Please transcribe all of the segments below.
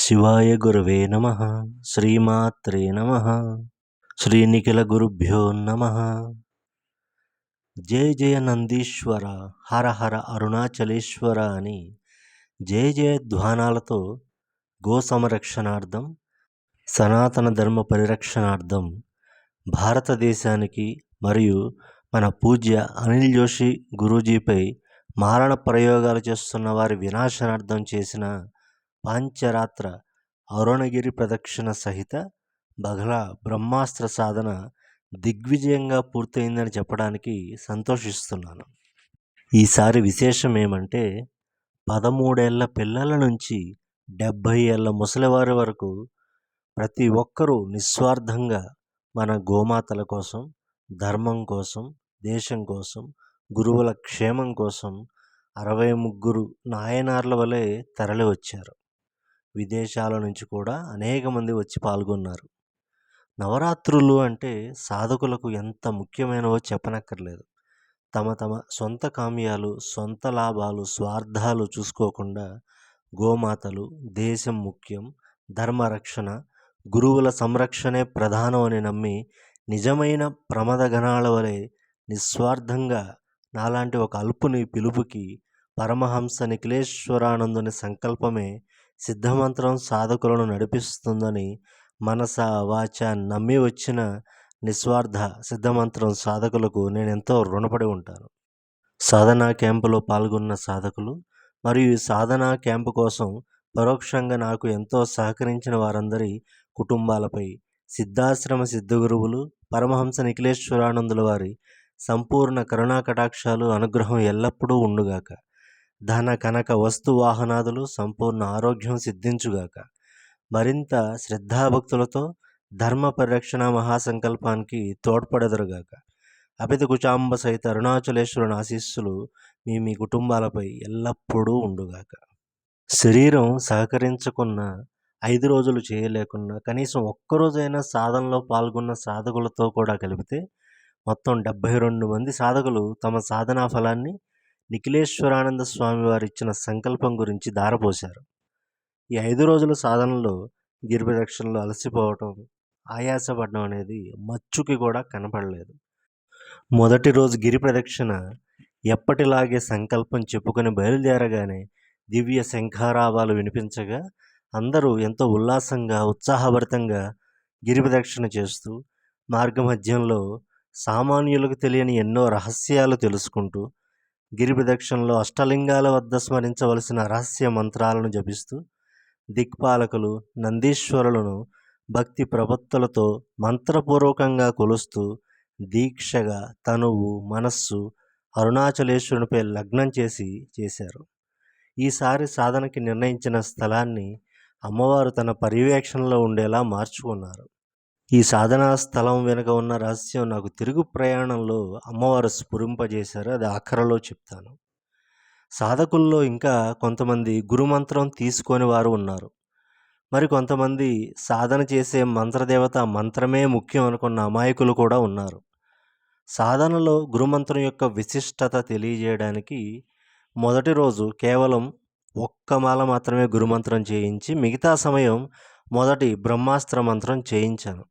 శివాయ గురవే నమ శ్రీమాత్రే నమ శ్రీనిఖిల గురుభ్యో నమ. జయ జయ నందీశ్వర హర హర అరుణాచలేశ్వర అని జయ జయ ధ్వానాలతో గో సంరక్షణార్థం సనాతన ధర్మ పరిరక్షణార్థం భారతదేశానికి మరియు మన పూజ్య అనిల్ జోషి గురూజీపై మారణ ప్రయోగాలు చేస్తున్న వారి వినాశనార్థం చేసిన పాంచరాత్ర అరుణగిరి ప్రదక్షిణ సహిత బగల బ్రహ్మాస్త్ర సాధన దిగ్విజయంగా పూర్తయిందని చెప్పడానికి సంతోషిస్తున్నాను ఈసారి విశేషం ఏమంటే పదమూడేళ్ళ పిల్లల నుంచి డెబ్భై ఏళ్ళ ముసలివారి వరకు ప్రతి ఒక్కరూ నిస్వార్థంగా మన గోమాతల కోసం ధర్మం కోసం దేశం కోసం గురువుల క్షేమం కోసం అరవై ముగ్గురు నాయనార్ల వలె తరలి వచ్చారు విదేశాల నుంచి కూడా అనేక మంది వచ్చి పాల్గొన్నారు. నవరాత్రులు అంటే సాధకులకు ఎంత ముఖ్యమైనవో చెప్పనక్కర్లేదు. తమ తమ సొంత కామ్యాలు సొంత లాభాలు స్వార్థాలు చూసుకోకుండా గోమాతలు దేశం ముఖ్యం ధర్మరక్షణ గురువుల సంరక్షణే ప్రధానం అని నమ్మి నిజమైన ప్రమద గణాల వలె నిస్వార్థంగా నాలాంటి ఒక అల్పుని పిలుపుకి పరమహంస నిఖిలేశ్వరానందుని సంకల్పమే సిద్ధమంత్రం సాధకులను నడిపిస్తుందని మనస వాచ నమ్మి వచ్చిన నిస్వార్థ సిద్ధమంత్రం సాధకులకు నేను ఎంతో రుణపడి ఉంటాను. సాధనా క్యాంపులో పాల్గొన్న సాధకులు మరియు ఈ సాధనా క్యాంపు కోసం పరోక్షంగా నాకు ఎంతో సహకరించిన వారందరి కుటుంబాలపై సిద్ధాశ్రమ సిద్ధగురువులు పరమహంస నిఖిలేశ్వరానందుల వారి సంపూర్ణ కరుణా కటాక్షాలు అనుగ్రహం ఎల్లప్పుడూ ఉండుగాక. ధన కనక వస్తు వాహనాదులు సంపూర్ణ ఆరోగ్యం సిద్ధించుగాక. మరింత శ్రద్ధాభక్తులతో ధర్మ పరిరక్షణ మహాసంకల్పానికి తోడ్పడెదరుగాక. అభిత కుచాంబ సహిత అరుణాచలేశ్వరుని ఆశీస్సులు మీ మీ కుటుంబాలపై ఎల్లప్పుడూ ఉండుగాక. శరీరం సహకరించకున్న ఐదు రోజులు చేయలేకున్నా కనీసం ఒక్కరోజైనా సాధనలో పాల్గొన్న సాధకులతో కూడా కలిపితే మొత్తం డెబ్భై రెండు మంది సాధకులు తమ సాధనా ఫలాన్ని నిఖిలేశ్వరానంద స్వామి వారు ఇచ్చిన సంకల్పం గురించి దారపోశారు ఈ ఐదు రోజుల సాధనలో గిరి ప్రదక్షిణలో అలసిపోవటం ఆయాసపడడం అనేది మచ్చుకి కూడా కనపడలేదు. మొదటి రోజు గిరి ప్రదక్షిణ ఎప్పటిలాగే సంకల్పం చెప్పుకొని బయలుదేరగానే దివ్య శంఖారావాలు వినిపించగా అందరూ ఎంతో ఉల్లాసంగా ఉత్సాహభరితంగా గిరి ప్రదక్షిణ చేస్తూ మార్గమధ్యంలో సామాన్యులకు తెలియని ఎన్నో రహస్యాలు తెలుసుకుంటూ గిరి ప్రదక్షిణలో అష్టలింగాల వద్ద స్మరించవలసిన రహస్య మంత్రాలను జపిస్తూ దిక్పాలకులు నందీశ్వరులను భక్తి ప్రపత్తులతో మంత్రపూర్వకంగా కొలుస్తూ దీక్షగా తనువు మనస్సు అరుణాచలేశ్వరునిపై లగ్నం చేసి చేశారు. ఈసారి సాధనకి నిర్ణయించిన స్థలాన్ని అమ్మవారు తన పర్యవేక్షణలో ఉండేలా మార్చుకున్నారు. ఈ సాధనా స్థలం వెనుక ఉన్న రహస్యం నాకు తిరుగు ప్రయాణంలో అమ్మవారు స్ఫురింపజేశారు. అది ఆఖరలో చెప్తాను. సాధకుల్లో ఇంకా కొంతమంది గురుమంత్రం తీసుకొని వారు ఉన్నారు. మరి కొంతమంది సాధన చేసే మంత్రదేవత మంత్రమే ముఖ్యం అనుకున్న అమాయకులు కూడా ఉన్నారు. సాధనలో గురుమంత్రం యొక్క విశిష్టత తెలియజేయడానికి మొదటి రోజు కేవలం ఒక్క మాల మాత్రమే గురుమంత్రం చేయించి మిగతా సమయం మొదటి బ్రహ్మాస్త్ర మంత్రం చేయించాను.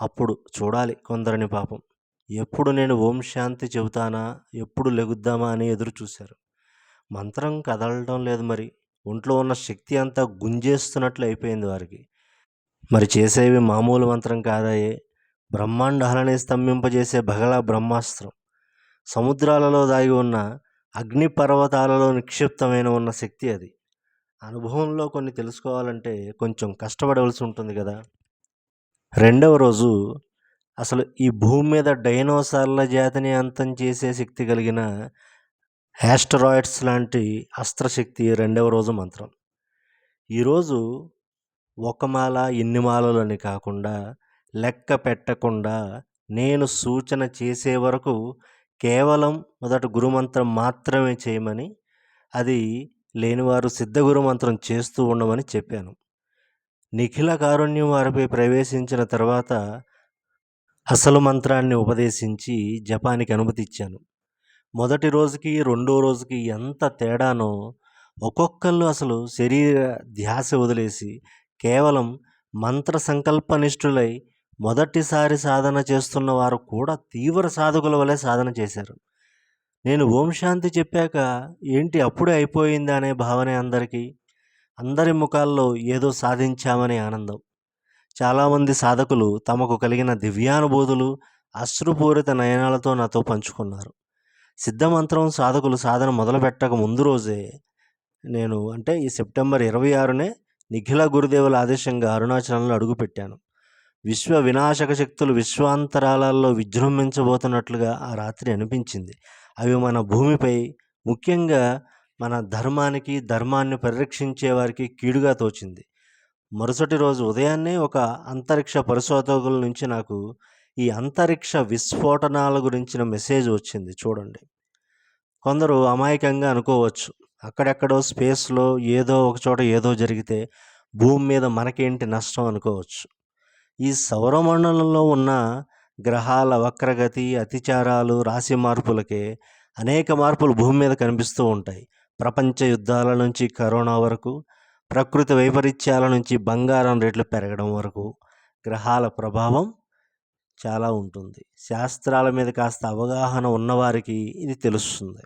అప్పుడు చూడాలి కొందరిని పాపం. ఎప్పుడు నేను ఓం శాంతి చెబుతానా? ఎప్పుడు లెగుద్దామా అని ఎదురు చూశారు. మంత్రం కదలడం లేదు మరి. ఒంట్లో ఉన్న శక్తి అంతా గుంజేస్తున్నట్లు అయిపోయింది వారికి. మరి చేసేవి మామూలు మంత్రం కాదాయే బ్రహ్మాండాలని స్తంభింపజేసే బగలా బ్రహ్మాస్త్రం. సముద్రాలలో దాగి ఉన్న అగ్ని పర్వతాలలో నిక్షిప్తమైన ఉన్న శక్తి అది. అనుభవంలో కొన్ని తెలుసుకోవాలంటే కొంచెం కష్టపడవలసి ఉంటుంది కదా. రెండవ రోజు అసలు ఈ భూమి మీద డైనోసార్ల జాతిని అంతం చేసే శక్తి కలిగిన యాస్టరాయిడ్స్ లాంటి అస్త్రశక్తి రెండవ రోజు మంత్రం. ఈరోజు ఒక మాల ఎన్ని మాలలని కాకుండా లెక్క పెట్టకుండా నేను సూచన చేసే వరకు కేవలం మొదట గురుమంత్రం మాత్రమే చేయమని అది లేనివారు సిద్ధగురు మంత్రం చేస్తూ ఉండమని చెప్పాను. నిఖిల కారుణ్యం వారిపై ప్రవేశించిన తర్వాత అసలు మంత్రాన్ని ఉపదేశించి జపానికి అనుమతి ఇచ్చాను. మొదటి రోజుకి రెండో రోజుకి ఎంత తేడానో ఒక్కొక్కళ్ళు అసలు శరీర ధ్యాస వదిలేసి కేవలం మంత్ర సంకల్పనిష్ఠులై మొదటిసారి సాధన చేస్తున్న వారు కూడా తీవ్ర సాధకుల వలె సాధన చేశారు. నేను ఓం శాంతి చెప్పాక ఏంటి అప్పుడే అయిపోయిందా? అనే భావనే అందరికీ అందరి ముఖాల్లో ఏదో సాధించామనే ఆనందం. చాలామంది సాధకులు తమకు కలిగిన దివ్యానుభూతులు అశ్రుపూరిత నయనాలతో నాతో పంచుకున్నారు. సిద్ధమంత్రం సాధకులు సాధన మొదలుపెట్టక ముందు రోజే నేను అంటే ఈ సెప్టెంబర్ ఇరవై ఆరునే నిఖిల గురుదేవుల ఆదేశంగా అరుణాచలంలో అడుగుపెట్టాను. విశ్వ వినాశక శక్తులు విశ్వాంతరాలలో విజృంభించబోతున్నట్లుగా ఆ రాత్రి అనిపించింది. అవి మన భూమిపై ముఖ్యంగా మన ధర్మానికి ధర్మాన్ని పరిరక్షించే వారికి కీడుగా తోచింది. మరుసటి రోజు ఉదయాన్నే ఒక అంతరిక్ష పరిశోధకుల నుంచి నాకు ఈ అంతరిక్ష విస్ఫోటనాల గురించిన మెసేజ్ వచ్చింది చూడండి. కొందరు అమాయకంగా అనుకోవచ్చు. అక్కడెక్కడో స్పేస్లో ఏదో ఒక చోట ఏదో జరిగితే భూమి మీద మనకేంటి నష్టం అనుకోవచ్చు. ఈ సౌరమండలంలో ఉన్న గ్రహాల వక్రగతి అతిచారాలు రాశి మార్పులకే అనేక మార్పులు భూమి మీద కనిపిస్తూ ఉంటాయి. ప్రపంచ యుద్ధాల నుంచి కరోనా వరకు ప్రకృతి వైపరీత్యాల నుంచి బంగారం రేట్లు పెరగడం వరకు గ్రహాల ప్రభావం చాలా ఉంటుంది. శాస్త్రాల మీద కాస్త అవగాహన ఉన్నవారికి ఇది తెలుస్తుంది.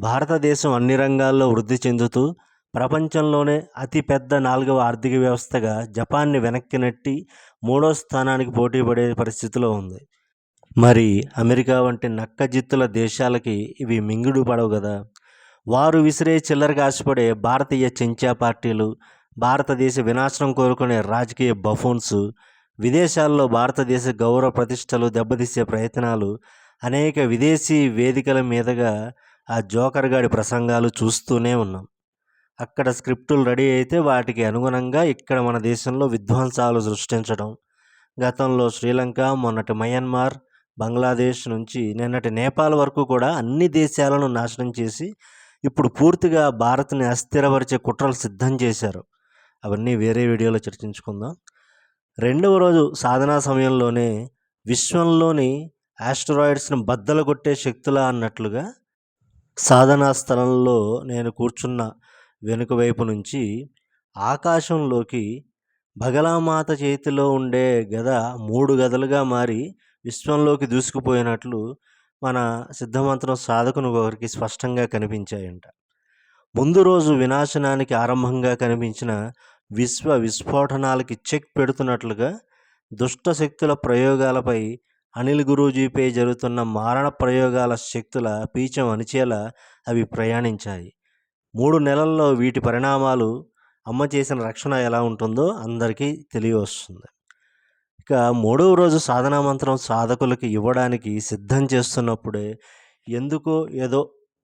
భారతదేశం అన్ని రంగాల్లో వృద్ధి చెందుతూ ప్రపంచంలోనే అతిపెద్ద నాలుగవ ఆర్థిక వ్యవస్థగా జపాన్ని వెనక్కి నెట్టి మూడో స్థానానికి పోటీ పడే పరిస్థితిలో ఉంది. మరి అమెరికా వంటి నక్కజిత్తుల దేశాలకి ఇవి మింగుడు పడవు కదా? వారు విసిరే చిల్లరగా ఆశపడే భారతీయ చెంచా పార్టీలు భారతదేశ వినాశనం కోరుకునే రాజకీయ బఫూన్స్ విదేశాల్లో భారతదేశ గౌరవ ప్రతిష్టలు దెబ్బతీసే ప్రయత్నాలు అనేక విదేశీ వేదికల మీదుగా ఆ జోకర్ గాడి ప్రసంగాలు చూస్తూనే ఉన్నాం. అక్కడ స్క్రిప్టులు రెడీ అయితే వాటికి అనుగుణంగా ఇక్కడ మన దేశంలో విధ్వంసాలు సృష్టించడం గతంలో శ్రీలంక మొన్నటి మయన్మార్ బంగ్లాదేశ్ నుంచి నిన్నటి నేపాల్ వరకు కూడా అన్ని దేశాలను నాశనం చేసి ఇప్పుడు పూర్తిగా భారత్ని అస్థిరపరిచే కుట్రలు సిద్ధం చేశారు. అవన్నీ వేరే వీడియోలో చర్చించుకుందాం. రెండవ రోజు సాధనా సమయంలోనే విశ్వంలోని ఆస్ట్రాయిడ్స్ని బద్దలు కొట్టే శక్తులా అన్నట్లుగా సాధనా స్థలంలో నేను కూర్చున్న వెనుక వైపు నుంచి ఆకాశంలోకి భగలామాత చేతిలో ఉండే గద మూడు గదలుగా మారి విశ్వంలోకి దూసుకుపోయినట్లు మన సిద్ధమంత్రం సాధకుని ఒకరికి స్పష్టంగా కనిపించాయంట. ముందు రోజు వినాశనానికి ఆరంభంగా కనిపించిన విశ్వ విస్ఫోటనాలకి చెక్ పెడుతున్నట్లుగా దుష్ట శక్తుల ప్రయోగాలపై అనిల్ గురూజీపై జరుగుతున్న మారణ ప్రయోగాల శక్తుల పీచం అణిచేలా అవి ప్రయాణించాయి. మూడు నెలల్లో వీటి పరిణామాలు అమ్మ చేసిన రక్షణ ఎలా ఉంటుందో అందరికీ తెలియవస్తుంది. ఇక మూడవ రోజు సాధనా మంత్రం సాధకులకు ఇవ్వడానికి సిద్ధం చేస్తున్నప్పుడే ఎందుకో ఏదో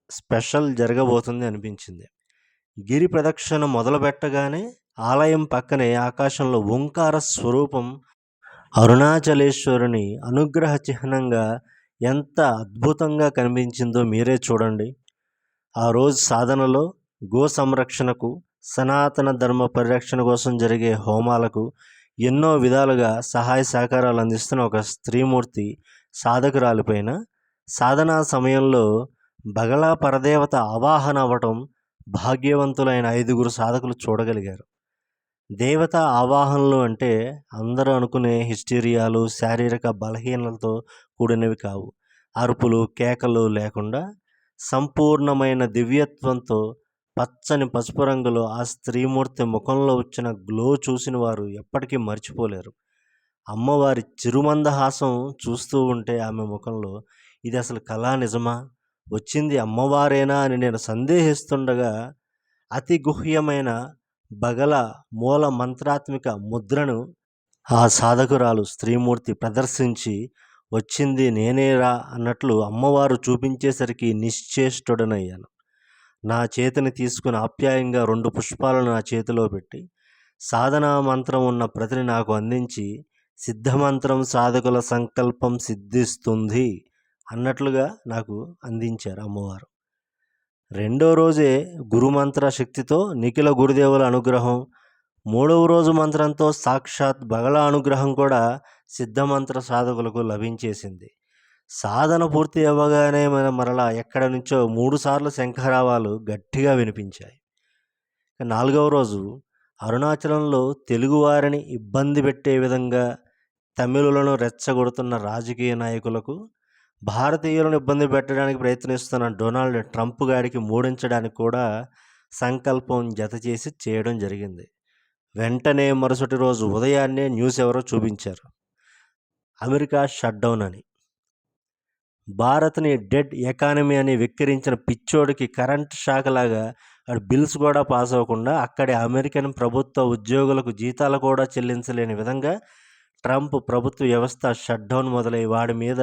స్పెషల్ జరగబోతుంది అనిపించింది. గిరి ప్రదక్షిణ మొదలుపెట్టగానే ఆలయం పక్కనే ఆకాశంలో ఓంకార స్వరూపం అరుణాచలేశ్వరుని అనుగ్రహ చిహ్నంగా ఎంత అద్భుతంగా కనిపించిందో మీరే చూడండి. ఆ రోజు సాధనలో గో సంరక్షణకు సనాతన ధర్మ పరిరక్షణ కోసం జరిగే హోమాలకు ఎన్నో విధాలుగా సహాయ సహకారాలు అందిస్తున్న ఒక స్త్రీమూర్తి సాధకురాలిపైన సాధనా సమయంలో బగలా పరదేవత ఆవాహన అవ్వటం భాగ్యవంతులైన ఐదుగురు సాధకులు చూడగలిగారు. దేవత ఆవాహనలు అంటే అందరూ అనుకునే హిస్టీరియాలు శారీరక బలహీనలతో కూడినవి కావు. అరుపులు కేకలు లేకుండా సంపూర్ణమైన దివ్యత్వంతో పచ్చని పసుపు రంగులో ఆ స్త్రీమూర్తి ముఖంలో వచ్చిన గ్లో చూసిన వారు ఎప్పటికీ మర్చిపోలేరు. అమ్మవారి చిరుమందహాసం చూస్తూ ఉంటే ఆమె ముఖంలో ఇది అసలు కళా నిజమా? వచ్చింది అమ్మవారేనా? అని నేను సందేహిస్తుండగా అతి గుహ్యమైన బగల మూల మంత్రాత్మిక ముద్రను ఆ సాధకురాలు స్త్రీమూర్తి ప్రదర్శించి వచ్చింది నేనేరా అన్నట్లు అమ్మవారు చూపించేసరికి నిశ్చేష్టుడనయ్యాను. నా చేతిని తీసుకుని ఆప్యాయంగా రెండు పుష్పాలను నా చేతిలో పెట్టి సాధనా మంత్రం ఉన్న ప్రతిని నాకు అందించి సిద్ధమంత్రం సాధకుల సంకల్పం సిద్ధిస్తుంది అన్నట్లుగా నాకు అందించారు అమ్మవారు. రెండో రోజే గురుమంత్ర శక్తితో నిఖిల గురుదేవుల అనుగ్రహం మూడవ రోజు మంత్రంతో సాక్షాత్ బగళ అనుగ్రహం కూడా సిద్ధమంత్ర సాధకులకు లభించేసింది. సాధన పూర్తి అవ్వగానే మన మరలా ఎక్కడ నుంచో మూడుసార్లు శంఖరావాలు గట్టిగా వినిపించాయి. నాలుగవ రోజు అరుణాచలంలో తెలుగువారిని ఇబ్బంది పెట్టే విధంగా తమిళులను రెచ్చగొడుతున్న రాజకీయ నాయకులకు భారతీయులను ఇబ్బంది పెట్టడానికి ప్రయత్నిస్తున్న డొనాల్డ్ ట్రంప్ గారికి మూడించడానికి కూడా సంకల్పం జత చేసి చేయడం జరిగింది. వెంటనే మరుసటి రోజు ఉదయాన్నే న్యూస్ ఎవరో చూపించారు. అమెరికా షట్డౌన్ అని. భారత్ని డెడ్ ఎకానమీ అని వెక్కిరించిన పిచ్చోడికి కరెంట్ షాక్ లాగా బిల్స్ కూడా పాస్ అవ్వకుండా అక్కడి అమెరికన్ ప్రభుత్వ ఉద్యోగులకు జీతాలు కూడా చెల్లించలేని విధంగా ట్రంప్ ప్రభుత్వ వ్యవస్థ షట్ డౌన్ మొదలై వాడి మీద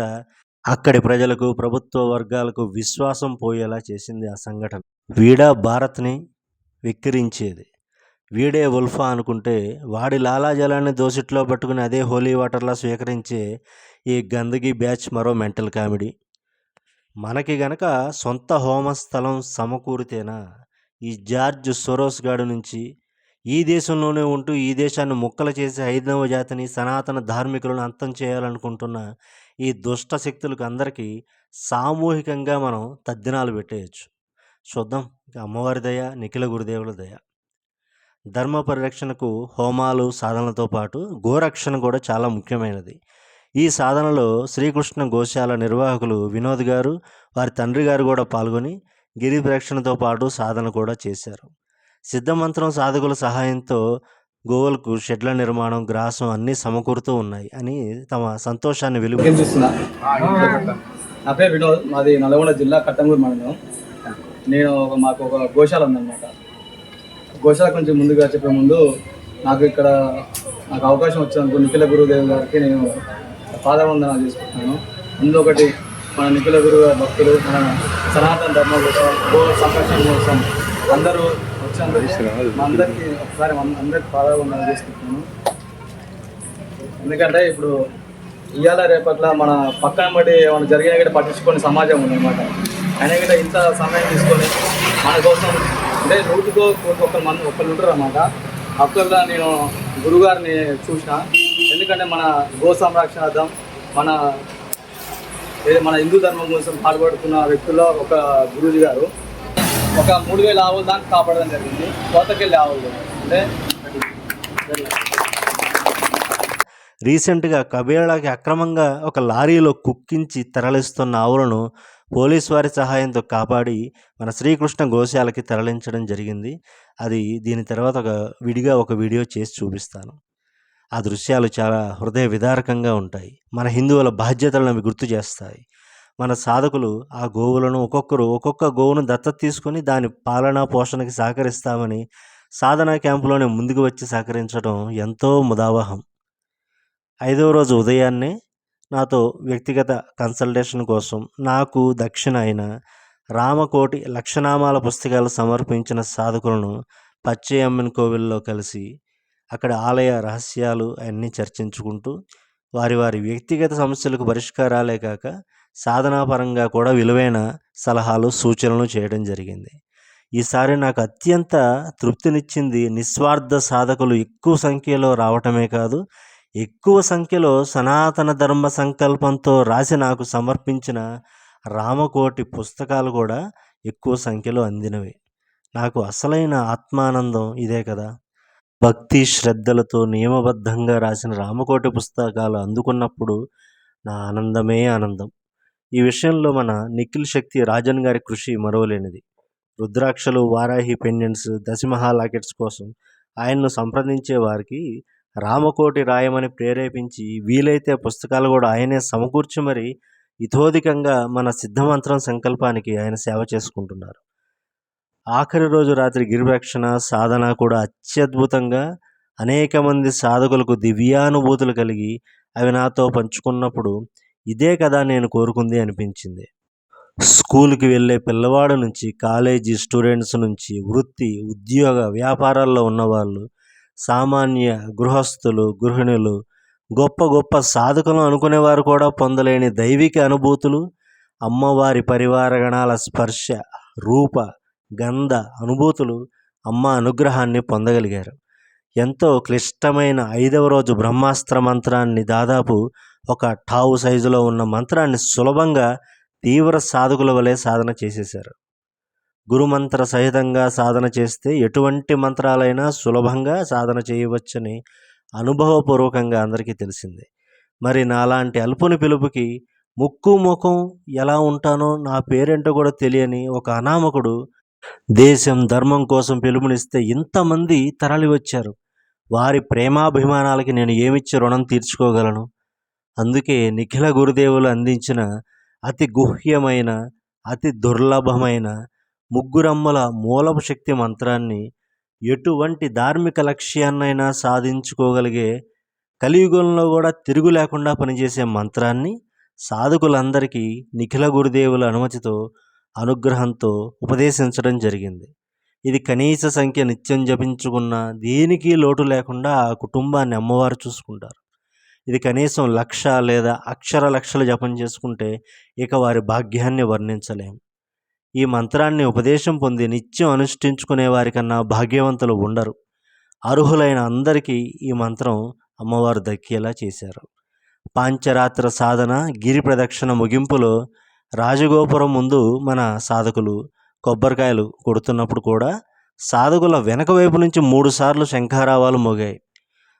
అక్కడి ప్రజలకు ప్రభుత్వ వర్గాలకు విశ్వాసం పోయేలా చేసింది ఆ సంఘటన. వీడా భారత్ని వెక్కిరించేది. వీడే ఉల్ఫా అనుకుంటే వాడి లాలాజలాన్ని దోసిట్లో పట్టుకుని అదే హోలీ వాటర్లా స్వీకరించే ఈ గందగి బ్యాచ్ మరో మెంటల్ కామెడీ. మనకి గనక సొంత హోమస్థలం సమకూరితేనా? ఈ జార్జ్ సొరోస్ గాడు నుంచి ఈ దేశంలోనే ఉంటూ ఈ దేశాన్ని ముక్కలు చేసి ఐదవ జాతిని సనాతన ధార్మికులను అంతం చేయాలనుకుంటున్న ఈ దుష్ట శక్తులకు అందరికీ సామూహికంగా మనం తద్దినాలు పెట్టేయచ్చు. చూద్దాం. అమ్మవారి దయ నిఖిల గురుదేవుల దయ. ధర్మ పరిరక్షణకు హోమాలు సాధనలతో పాటు గోరక్షణ కూడా చాలా ముఖ్యమైనది. ఈ సాధనలో శ్రీకృష్ణ గోశాల నిర్వాహకులు వినోద్ గారు వారి తండ్రి గారు కూడా పాల్గొని గిరి ప్రరక్షణతో పాటు సాధన కూడా చేశారు. సిద్ధమంత్రం సాధకుల సహాయంతో గోవులకు షెడ్ల నిర్మాణం గ్రాసం అన్నీ సమకూరుతూ ఉన్నాయి అని తమ సంతోషాన్ని వెలుగు నా పేరు వినోద్ మాది నల్గొండ జిల్లా కట్టంగూరు మండలం. నేను మాకు ఒక గోశాల ఉందన్నమాట. గోశాల గురించి ముందుగా చెప్పే ముందు నాకు ఇక్కడ నాకు అవకాశం వచ్చినందుకు నిఖిల గురుదేవ్ గారికి నేను పాదవందనాలు చేసుకుంటున్నాను. అందులో ఒకటి మన నిఖిల గురు గారి భక్తులు మన సనాతన ధర్మం కోసం గో సంరక్షణ కోసం అందరూ వచ్చినందుకు అందరికీ ఒకసారి అందరికీ అందరికి పాదవందనాలు చేసుకుంటున్నాను. ఎందుకంటే ఇప్పుడు ఇవాళ రేపట్ల మన పక్కన బట్టి ఏమైనా జరిగినా కూడా పట్టించుకొని సమాజం ఉందన్నమాట. అయినా కూడా ఇంత సమయం తీసుకొని మన కోసం అంటే నూటికో కోటి ఒక్కరు మంది ఒక్కరు ఉంటారు అనమాట అక్కడ నేను గురుగారిని చూసిన. ఎందుకంటే మన గో సంరక్షణార్థం మన మన హిందూ ధర్మం కోసం పాల్పడుతున్న వ్యక్తుల్లో ఒక గురూజీ గారు. ఒక మూడు వేల ఆవులు దానికి కాపాడడం జరిగింది. కోతకెళ్ళి ఆవులు అంటే రీసెంట్గా కబేళాకి అక్రమంగా ఒక లారీలో కుక్కించి తరలిస్తున్న ఆవులను పోలీస్ వారి సహాయంతో కాపాడి మన శ్రీకృష్ణ గోశాలకి తరలించడం జరిగింది. అది దీని తర్వాత ఒక విడిగా ఒక వీడియో చేసి చూపిస్తాను. ఆ దృశ్యాలు చాలా హృదయ విదారకంగా ఉంటాయి. మన హిందువుల బాధ్యతలను అవి గుర్తు చేస్తాయి. మన సాధకులు ఆ గోవులను ఒక్కొక్కరు ఒక్కొక్క గోవును దత్తత తీసుకొని దాని పాలనా పోషణకి సహకరిస్తామని సాధనా క్యాంపులోనే ముందుకు వచ్చి సహకరించడం ఎంతో ముదావహం. ఐదవ రోజు ఉదయాన్నే నాతో వ్యక్తిగత కన్సల్టేషన్ కోసం నాకు దక్షిణ అయిన రామకోటి లక్షనామాల పుస్తకాలు సమర్పించిన సాధకులను పచ్చయమ్మన్ కోవిల్లో కలిసి అక్కడ ఆలయ రహస్యాలు అన్నీ చర్చించుకుంటూ వారి వారి వ్యక్తిగత సమస్యలకు పరిష్కారాలే కాక సాధనాపరంగా కూడా విలువైన సలహాలు సూచనలు చేయడం జరిగింది. ఈసారి నాకు అత్యంత తృప్తినిచ్చింది నిస్వార్థ సాధకులు ఎక్కువ సంఖ్యలో రావటమే కాదు ఎక్కువ సంఖ్యలో సనాతన ధర్మ సంకల్పంతో రాసి నాకు సమర్పించిన రామకోటి పుస్తకాలు కూడా ఎక్కువ సంఖ్యలో అందినవి. నాకు అసలైన ఆత్మానందం ఇదే కదా. భక్తి శ్రద్ధలతో నియమబద్ధంగా రాసిన రామకోటి పుస్తకాలు అందుకున్నప్పుడు నా ఆనందమే ఆనందం. ఈ విషయంలో మన నిఖిల్ శక్తి రాజన్ గారి కృషి మరవలేనిది. రుద్రాక్షలు వారాహి పెండెంట్స్ దశమహా లాకెట్స్ కోసం ఆయన్ను సంప్రదించే వారికి రామకోటి రాయమని ప్రేరేపించి వీలైతే పుస్తకాలు కూడా ఆయనే సమకూర్చి మరి ఇతోధికంగా మన సిద్ధమంత్రం సంకల్పానికి ఆయన సేవ చేసుకుంటున్నారు. ఆఖరి రోజు రాత్రి గిరిరక్షణ సాధన కూడా అత్యద్భుతంగా అనేక మంది సాధకులకు దివ్యానుభూతులు కలిగి అవి నాతో పంచుకున్నప్పుడు ఇదే కదా నేను కోరుకుంది అనిపించింది. స్కూల్కి వెళ్ళే పిల్లవాడు నుంచి కాలేజీ స్టూడెంట్స్ నుంచి వృత్తి ఉద్యోగ వ్యాపారాల్లో ఉన్నవాళ్ళు సామాన్య గృహస్థులు గృహిణులు గొప్ప గొప్ప సాధకులు అనుకునేవారు కూడా పొందలేని దైవిక అనుభూతులు అమ్మవారి పరివారగణాల స్పర్శ రూప గంధ అనుభూతులు అమ్మ అనుగ్రహాన్ని పొందగలిగారు. ఎంతో క్లిష్టమైన ఐదవ రోజు బ్రహ్మాస్త్ర మంత్రాన్ని దాదాపు ఒక టావు సైజులో ఉన్న మంత్రాన్ని సులభంగా తీవ్ర సాధకుల వలె సాధన చేసేశారు. గురుమంత్ర సహితంగా సాధన చేస్తే ఎటువంటి మంత్రాలైనా సులభంగా సాధన చేయవచ్చని అనుభవపూర్వకంగా అందరికీ తెలిసింది. మరి నాలాంటి అల్పుని పిలుపుకి ముక్కు ముఖం ఎలా ఉంటానో నా పేరేంటో కూడా తెలియని ఒక అనామకుడు దేశం ధర్మం కోసం పిలుపునిస్తే ఇంతమంది తరలి వచ్చారు. వారి ప్రేమాభిమానాలకి నేను ఏమిచ్చి రుణం తీర్చుకోగలను? అందుకే నిఖిల గురుదేవులు అందించిన అతి గుహ్యమైన అతి దుర్లభమైన ముగ్గురమ్మల మూలపు శక్తి మంత్రాన్ని ఎటువంటి ధార్మిక లక్ష్యాన్నైనా సాధించుకోగలిగే కలియుగంలో కూడా తిరుగు లేకుండా పనిచేసే మంత్రాన్ని సాధకులందరికీ నిఖిల గురుదేవుల అనుమతితో అనుగ్రహంతో ఉపదేశించడం జరిగింది. ఇది కనీస సంఖ్య నిత్యం జపించుకున్న దేనికి లోటు లేకుండా ఆ కుటుంబాన్ని అమ్మవారు చూసుకుంటారు. ఇది కనీసం లక్ష లేదా అక్షర లక్షలు జపం చేసుకుంటే ఇక వారి భాగ్యాన్ని వర్ణించలేము ఈ మంత్రాన్ని ఉపదేశం పొంది నిత్యం అనుష్ఠించుకునే వారికన్నా భాగ్యవంతులు ఉండరు. అర్హులైన అందరికీ ఈ మంత్రం అమ్మవారు దక్కేలా చేశారు. పాంచరాత్ర సాధన గిరి ప్రదక్షిణ ముగింపులో రాజగోపురం ముందు మన సాధకులు కొబ్బరికాయలు కొడుతున్నప్పుడు కూడా సాధకుల వెనక వైపు నుంచి మూడుసార్లు శంఖారావాలు మోగాయి.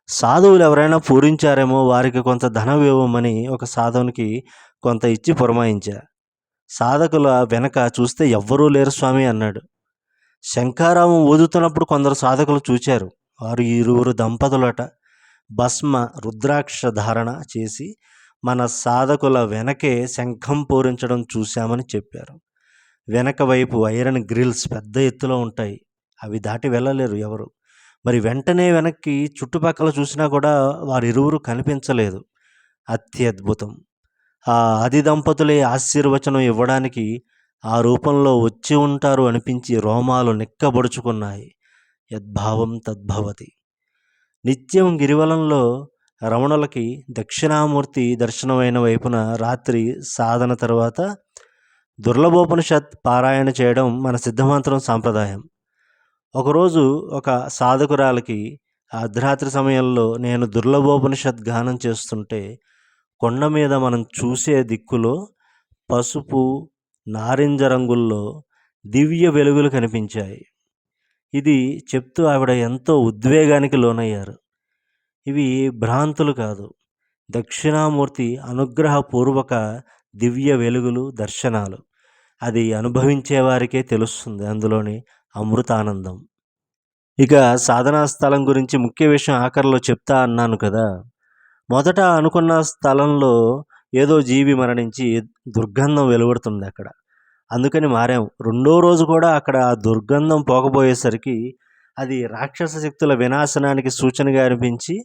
సాధువులు ఎవరైనా పూరించారేమో వారికి కొంత ధనం ఇవ్వమని ఒక సాధువునికి కొంత ఇచ్చి పురమాయించారు. సాధకుల వెనక చూస్తే ఎవ్వరూ లేరు స్వామి అన్నాడు. శంఖారావం ఊదుతున్నప్పుడు కొందరు సాధకులు చూచారు. వారు ఇరువురు దంపతులట. భస్మ రుద్రాక్ష ధారణ చేసి మన సాధకుల వెనకే శంఖం పూరించడం చూశామని చెప్పారు. వెనక వైపు ఐరన్ గ్రిల్స్ పెద్ద ఎత్తులో ఉంటాయి. అవి దాటి వెళ్ళలేరు ఎవరు. మరి వెంటనే వెనక్కి చుట్టుపక్కల చూసినా కూడా వారిరువురు కనిపించలేదు. అత్యద్భుతం. ఆ ఆది దంపతులే ఆశీర్వచనం ఇవ్వడానికి ఆ రూపంలో వచ్చి ఉంటారు అనిపించి రోమాలు నిక్కబడుచుకున్నాయి. యద్భావం తద్భవతి. నిత్యం గిరివలంలో రమణులకి దక్షిణామూర్తి దర్శనమైన వైపున రాత్రి సాధన తర్వాత దుర్లభోపనిషత్ పారాయణ చేయడం మన సిద్ధమంత్రం సాంప్రదాయం. ఒకరోజు ఒక సాధకురాలకి అర్ధరాత్రి సమయంలో నేను దుర్లభోపనిషత్ గానం చేస్తుంటే కొండ మీద మనం చూసే దిక్కులో పసుపు నారింజ రంగుల్లో దివ్య వెలుగులు కనిపించాయి. ఇది చెప్తూ ఆవిడ ఎంతో ఉద్వేగానికి లోనయ్యారు. ఇవి భ్రాంతులు కాదు. దక్షిణామూర్తి అనుగ్రహపూర్వక దివ్య వెలుగులు దర్శనాలు. అది అనుభవించే వారికే తెలుస్తుంది. అందులోని అమృతానందం. ఇక సాధనా స్థలం గురించి ముఖ్య విషయం ఆఖరిలో చెప్తా అన్నాను కదా. మొదట అనుకున్న స్థలంలో ఏదో జీవి మరణించి దుర్గంధం వెలువడుతుంది అక్కడ. అందుకని మారాం. రెండో రోజు కూడా అక్కడ ఆ దుర్గంధం పోకపోయేసరికి అది రాక్షస శక్తుల వినాశనానికి సూచనగా అనిపించి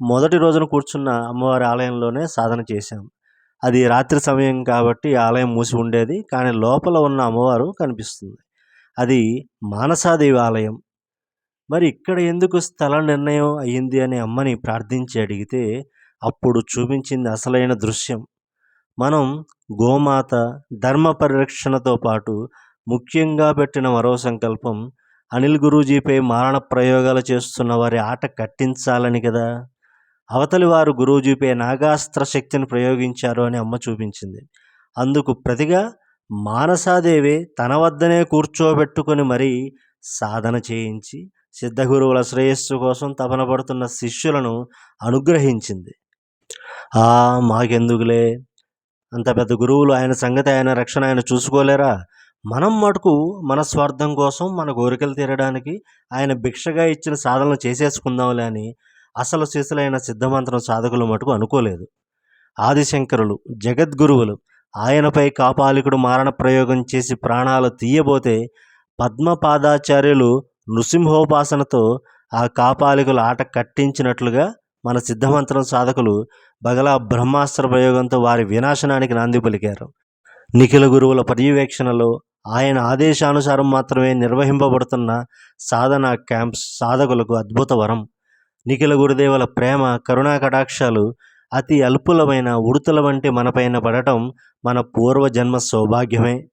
మొదటి రోజున కూర్చున్న అమ్మవారి ఆలయంలోనే సాధన చేశాం. అది రాత్రి సమయం కాబట్టి ఆలయం మూసి ఉండేది కానీ లోపల ఉన్న అమ్మవారు కనిపిస్తుంది. అది మానసాదేవి ఆలయం. మరి ఇక్కడ ఎందుకు స్థల నిర్ణయం అయ్యింది అని అమ్మని ప్రార్థించి అడిగితే అప్పుడు చూపించింది అసలైన దృశ్యం. మనం గోమాత ధర్మ పరిరక్షణతో పాటు ముఖ్యంగా పెట్టిన మరో సంకల్పం అనిల్ గురూజీపై మారణ ప్రయోగాలు చేస్తున్న వారి ఆట కట్టించాలని కదా! అవతలి వారు గురూజీపై నాగాస్త్ర శక్తిని ప్రయోగించారు అని అమ్మ చూపించింది. అందుకు ప్రతిగా మానసాదేవి తన వద్దనే కూర్చోబెట్టుకొని మరీ సాధన చేయించి సిద్ధగురువుల శ్రేయస్సు కోసం తపన పడుతున్న శిష్యులను అనుగ్రహించింది. మాకెందుకులే? అంత పెద్ద గురువులు ఆయన సంగతి ఆయన రక్షణ ఆయన చూసుకోలేరా? మనం మటుకు మన స్వార్థం కోసం మన కోరికలు తీరడానికి ఆయన భిక్షగా ఇచ్చిన సాధనలు చేసేసుకుందాంలే అని అసలు శిశులైన సిద్ధమంత్రం సాధకులు మటుకు అనుకోలేదు. ఆదిశంకరులు జగద్గురువులు ఆయనపై కాపాలికుడు మారణ ప్రయోగం చేసి ప్రాణాలు తీయబోతే పద్మపాదాచార్యులు నృసింహోపాసనతో ఆ కాపాలికుల ఆట కట్టించినట్లుగా మన సిద్ధమంతరం సాధకులు బగలా బ్రహ్మాస్త్ర ప్రయోగంతో వారి వినాశనానికి నాంది పలికారు. నిఖిల గురువుల పర్యవేక్షణలో ఆయన ఆదేశానుసారం మాత్రమే నిర్వహింపబడుతున్న సాధన క్యాంప్స్ సాధకులకు అద్భుత వరం. నిఖిల గురుదేవుల ప్రేమ కరుణా కటాక్షాలు అతి అల్పులమైన ఉడుతల వంటి మనపైన పడటం మన పూర్వజన్మ సౌభాగ్యమే.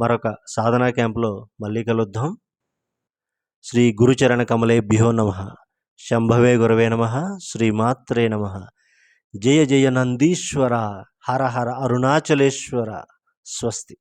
మరొక సాధనా క్యాంపులో మళ్ళీ కలుద్దాం. శ్రీ గురుచరణ కమలేభ్యో నమ. శంభవే గురవే నమ శ్రీమాత్రే నమ. జయ జయ నందీశ్వర హర హర అరుణాచలేశ్వర స్వస్తి.